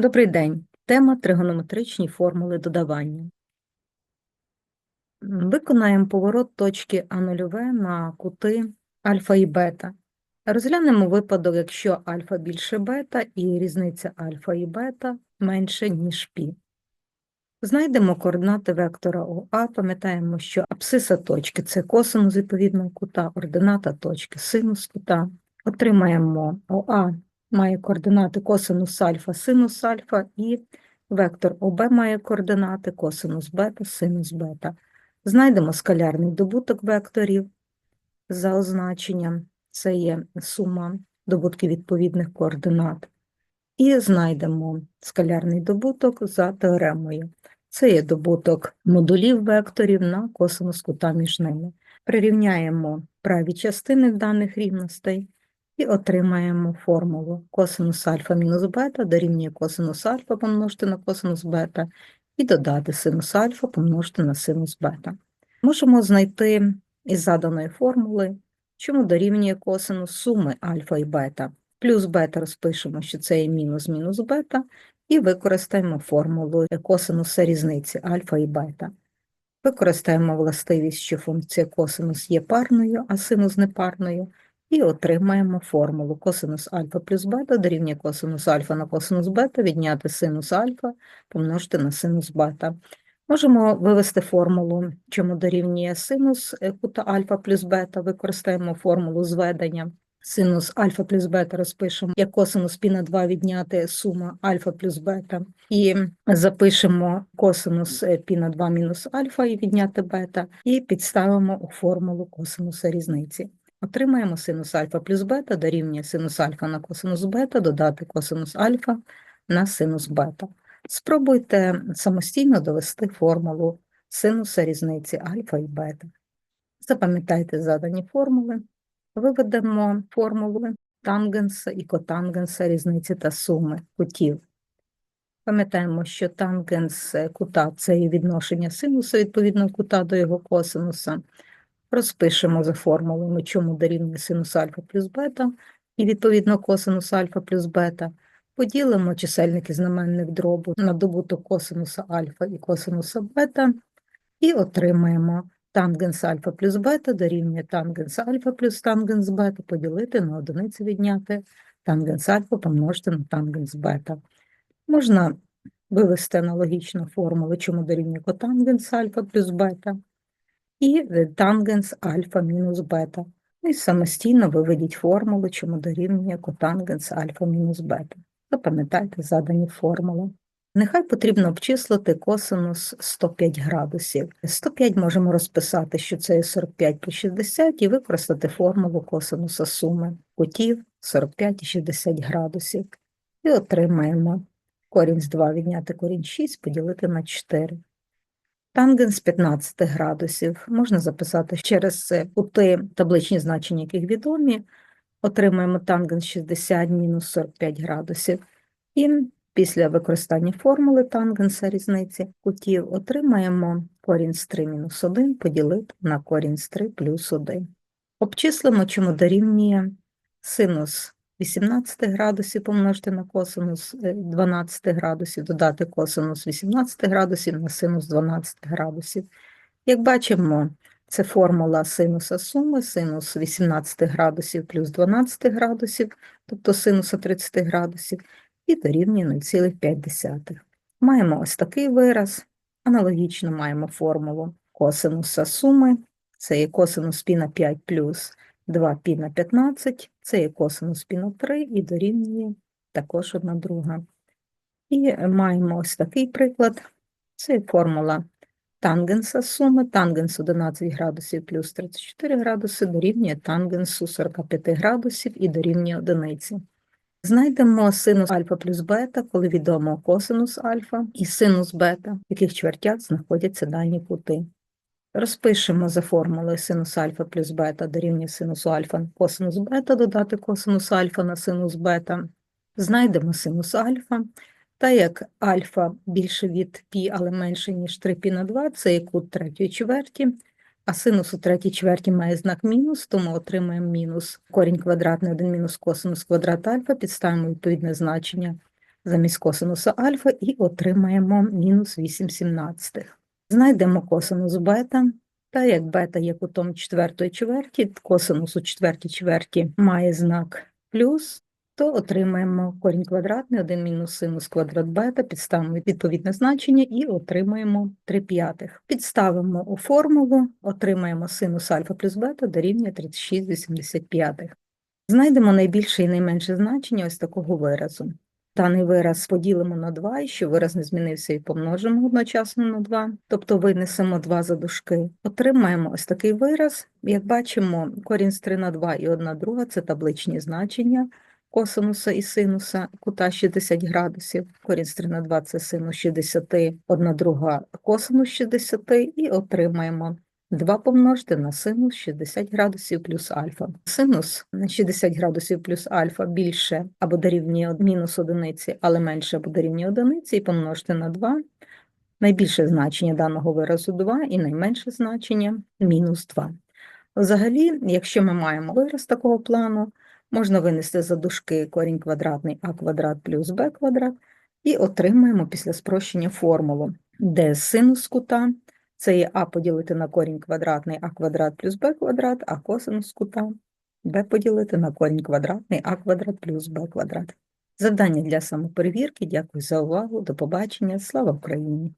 Добрий день. Тема тригонометричні формули додавання. Виконаємо поворот точки А0В на кути альфа і бета. Розглянемо випадок, якщо альфа більше бета і різниця альфа і бета менше, ніж пі. Знайдемо координати вектора ОА, пам'ятаємо, що абсиса точки – це косинус відповідного кута, ордината точки – синус кута. Отримаємо ОА має координати косинус альфа, синус альфа, і вектор ОБ має координати косинус бета, синус бета. Знайдемо скалярний добуток векторів за означенням, це є сума добутків відповідних координат. І знайдемо скалярний добуток за теоремою. Це є добуток модулів векторів на косинус кута між ними. Прирівняємо праві частини даних рівностей і отримаємо формулу косинус альфа мінус бета дорівнює косинус альфа помножити на косинус бета і додати синус альфа помножити на синус бета. Можемо знайти із заданої формули, чому дорівнює косинус суми альфа і бета. Плюс бета розпишемо, що це є мінус мінус бета, і використаємо формулу косинуса різниці альфа і бета. Використаємо властивість, що функція косинус є парною, а синус непарною, і отримаємо формулу косинус альфа плюс бета дорівнює косинус альфа на косинус бета, відняти синус альфа, помножити на синус бета. Можемо вивести формулу, чому дорівнює синус е, кута альфа плюс бета, використаємо формулу зведення. Синус альфа плюс бета розпишемо як косинус пі на 2 відняти сума альфа плюс бета. І запишемо косинус е, пі на 2 мінус альфа і відняти бета, і підставимо у формулу косинуса різниці. Отримаємо синус альфа плюс бета дорівнює синус альфа на косинус бета, додати косинус альфа на синус бета. Спробуйте самостійно довести формулу синуса різниці альфа і бета. Запам'ятайте задані формули. Виведемо формули тангенса і котангенса різниці та суми кутів. Пам'ятаємо, що тангенс кута – це є відношення синуса відповідного кута до його косинуса. Розпишемо за формулами, чому дорівнює синус альфа плюс бета, і відповідно косинус альфа плюс бета. Поділимо чисельники знаменник дробу на добуток косинуса альфа і косинуса бета, і отримаємо тангенс альфа плюс бета дорівнює тангенс альфа плюс тангенс бета поділити на одиницю відняти тангенс альфа помножити на тангенс бета. Можна вивести аналогічну формулу, чому дорівнює котангенс альфа плюс бета і тангенс альфа мінус бета. Ну І самостійно виведіть формулу, чому дорівнює котангенс альфа мінус бета. Запам'ятайте задані формули. Нехай потрібно обчислити косинус 105 градусів. 105 можемо розписати, що це є 45 плюс 60, і використати формулу косинуса суми кутів 45 і 60 градусів. І отримаємо корінь з 2 відняти корінь 6 поділити на 4. Тангенс 15 градусів можна записати через це кути, табличні значення яких відомі. Отримаємо тангенс 60 мінус 45 градусів. І після використання формули тангенса різниці кутів отримаємо корінь з 3 мінус 1 поділити на корінь з 3 плюс 1. Обчислимо, чому дорівнює синус 18 градусів помножити на косинус е, 12 градусів, додати косинус 18 градусів на синус 12 градусів. Як бачимо, це формула синуса суми, синус 18 градусів плюс 12 градусів, тобто синуса 30 градусів, і дорівнює 0,5. Маємо ось такий вираз. Аналогічно маємо формулу косинуса суми, це є косинус пі на 5 плюс 2 пі на 15, це є косинус пі на 3 і дорівнює також одна друга. І маємо ось такий приклад. Це формула тангенса суми, тангенс 11 градусів плюс 34 градуси дорівнює тангенсу 45 градусів і дорівнює одиниці. Знайдемо синус альфа плюс бета, коли відомо косинус альфа і синус бета, в яких чвертях знаходяться дані кути. Розпишемо за формулою синус альфа плюс бета дорівнює синусу альфа на косинус бета, додати косинус альфа на синус бета. Знайдемо синус альфа, та як альфа більше від пі, але менше, ніж 3 пі на 2, це є кут третьої чверті, а синус у третій чверті має знак мінус, тому отримаємо мінус корінь квадратний 1 мінус косинус квадрат альфа, підставимо відповідне значення замість косинуса альфа і отримаємо мінус 8 сімнадцятих. Знайдемо косинус бета, та як бета є кутом четвертої чверті, косинус у четвертій чверті має знак плюс, то отримаємо корінь квадратний, 1 мінус синус квадрат бета, підставимо відповідне значення і отримаємо 3 п'ятих. Підставимо у формулу, отримаємо синус альфа плюс бета дорівнює 36,85. Знайдемо найбільше і найменше значення ось такого виразу. Даний вираз поділимо на 2, і що вираз не змінився, і помножимо одночасно на 2, тобто винесемо 2 за дужки. Отримаємо ось такий вираз. Як бачимо, корінь з 3 на 2 і 1 друга – це табличні значення косинуса і синуса кута 60 градусів. Корінь з 3 на 2 – це синус 60, 1 друга косинус 60, і отримаємо 2 помножити на синус 60 градусів плюс альфа. Синус на 60 градусів плюс альфа більше або дорівнює мінус одиниці, але менше або дорівнює одиниці, і помножити на 2. Найбільше значення даного виразу 2 і найменше значення мінус 2. Взагалі, якщо ми маємо вираз такого плану, можна винести за дужки корінь квадратний а квадрат плюс b квадрат, і отримаємо після спрощення формулу, де синус кута це є а поділити на корінь квадратний а квадрат плюс Б квадрат, а косинус кута Б поділити на корінь квадратний а квадрат плюс Б квадрат. Завдання для самоперевірки. Дякую за увагу. До побачення. Слава Україні!